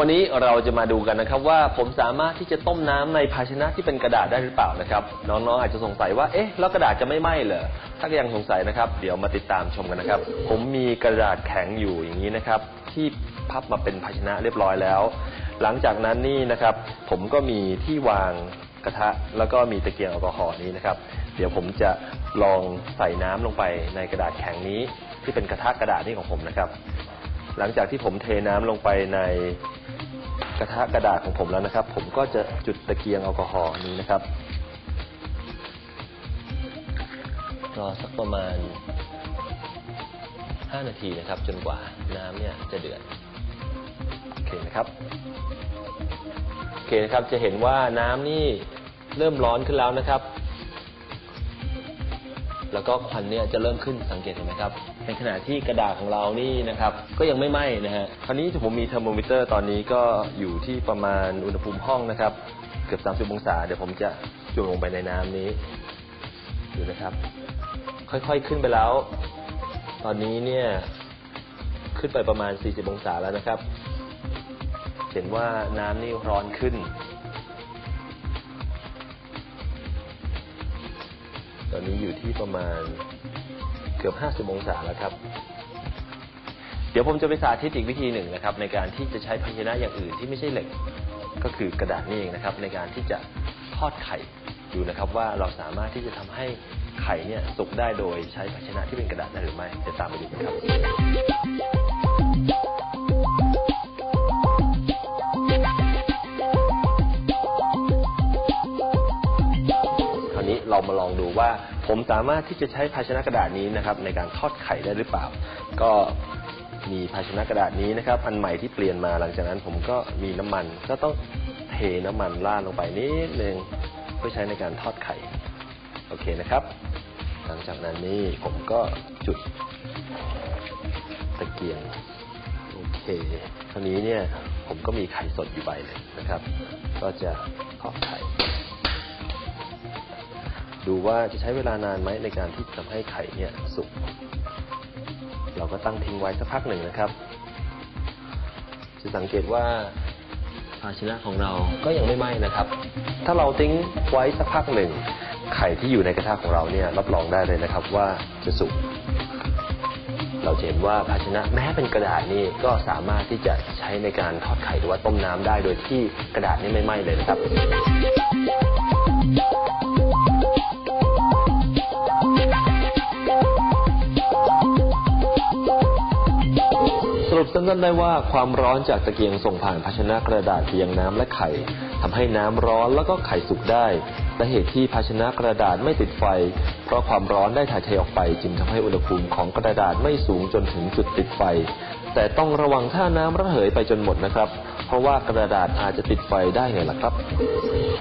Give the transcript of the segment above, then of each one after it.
วันนี้เราจะมาดูกันนะครับว่าผมสามารถที่จะต้มน้ำในภาชนะที่เป็นกระดาษได้หรือเปล่านะครับ น้องๆอาจจะสงสัยว่าเอ๊ะแล้วกระดาษจะไม่ไหม้เหรอถ้ายังสงสัยนะครับ เดี๋ยวมาติดตามชมกันนะครับ ผมมีกระดาษแข็งอยู่อย่างนี้นะครับ ที่พับมาเป็นภาชนะเรียบร้อยแล้ว หลังจากนั้นนี่นะครับ ผมก็มีที่วางกระทะ แล้วก็มีตะเกียงแอลกอฮอล์นี้นะครับ เดี๋ยวผมจะลองใส่น้ำลงไปในกระดาษแข็งนี้ ที่เป็นกระทะกระดาษนี่ของผมนะครับ หลังจากที่ผมเทน้ำลงไปในกระทะกระดาษของผมแล้วนะครับ ผมก็จะจุดตะเกียงแอลกอฮอล์นี้นะครับ รอสักประมาณ 5 นาทีนะครับ จนกว่าน้ำเนี่ยจะเดือดโอเคนะครับโอเคนะครับจะเห็นว่าน้ำนี่เริ่มร้อนขึ้นแล้วนะครับ แล้วก็ควันเนี่ยจะเริ่มขึ้นสังเกตเห็นไหมครับ ในขณะที่กระดาษของเรานี่นะครับ ก็ยังไม่ไหม้นะฮะ คราวนี้ผมมีเทอร์โมมิเตอร์ตอนนี้ก็อยู่ที่ประมาณอุณหภูมิห้องนะครับ เกือบ 30 องศา เดี๋ยวผมจะจุ่มลงไปในน้ำนี้ ดูนะครับ ค่อยๆขึ้นไปแล้ว ตอนนี้เนี่ยขึ้นไปประมาณ 40 องศาแล้วนะครับ เห็นว่าน้ำนี่ร้อนขึ้น อนนี้อยู่ที่ประมาณเกือบ 50 องศาแล้วครับ เดี๋ยวผมจะไปสาธิตอีกวิธีหนึ่งนะครับ ในการที่จะใช้ภาชนะอย่างอื่นที่ไม่ใช่เหล็ก ก็คือกระดาษนี่เองนะครับ ในการที่จะทอดไข่ดูนะครับ ว่าเราสามารถที่จะทำให้ไข่เนี่ยสุกได้โดยใช้ภาชนะที่เป็นกระดาษได้หรือไม่เดี๋ยวตามไปดูกันครับ เรามาลองดูว่า ผมสามารถที่จะใช้ภาชนะกระดาษนี้นะครับในการทอดไข่ได้หรือเปล่า ก็มีภาชนะกระดาษนี้นะครับ อันใหม่ที่เปลี่ยนมาหลังจากนั้นผมก็มีน้ำมัน ก็ต้องเทน้ำมันราดลงไปนิดนึงเพื่อใช้ในการทอดไข่โอเคนะครับ หลังจากนั้นนี่ผมก็จุดตะเกียงโอเคคราวนี้เนี่ยผมก็มีไข่สดอยู่ใบหนึ่งนะครับ ก็จะทอดไข่ ดูว่าจะใช้เวลานานไหมในการที่ทำให้ไข่เนี่ยสุก เราก็ตั้งทิ้งไว้สักพักหนึ่งนะครับ จะสังเกตว่าภาชนะของเราก็ยังไม่ไหม้นะครับ ถ้าเราทิ้งไว้สักพักหนึ่ง ไข่ที่อยู่ในกระทะของเราเนี่ยรับรองได้เลยนะครับว่าจะสุก เราจะเห็นว่าภาชนะแม้เป็นกระดาษนี่ก็สามารถที่จะใช้ในการทอดไข่หรือว่าต้มน้ำได้โดยที่กระดาษนี่ไม่ไหม้เลยนะครับ รุปสั้นๆได้ว่าความร้อนจากตะเกียงส่งผ่านภาชนะกระดาษเพียงน้ำและไข่ทำให้น้ำร้อนแล้วก็ไข่สุกได้และเหตุที่ภาชนะกระดาษไม่ติดไฟ เพราะความร้อนได้ถ่ายเทออกไปจึงทำให้อุณหภูมิของกระดาษไม่สูงจนถึงจุดติดไฟ แต่ต้องระวังถ้าน้ำระเหยไปจนหมดนะครับ เพราะว่ากระดาษอาจจะติดไฟได้ไงล่ะครับ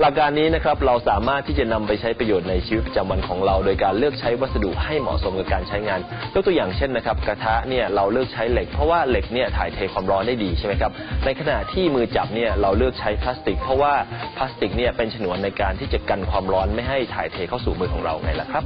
หลักการนี้นะครับเราสามารถที่จะนำไปใช้ประโยชน์ในชีวิตประจำวันของเรา โดยการเลือกใช้วัสดุให้เหมาะสมกับการใช้งานยกตัวอย่างเช่นนะครับกระทะเนี่ยเราเลือกใช้เหล็ก เพราะว่าเหล็กเนี่ยถ่ายเทความร้อนได้ดีใช่ไหมครับในขณะที่มือจับเนี่ยเราเลือกใช้พลาสติก เพราะว่าพลาสติกเนี่ยเป็นฉนวนในการที่จะกันความร้อนไม่ให้ถ่ายเทเข้าสู่มือของเราไงล่ะครับ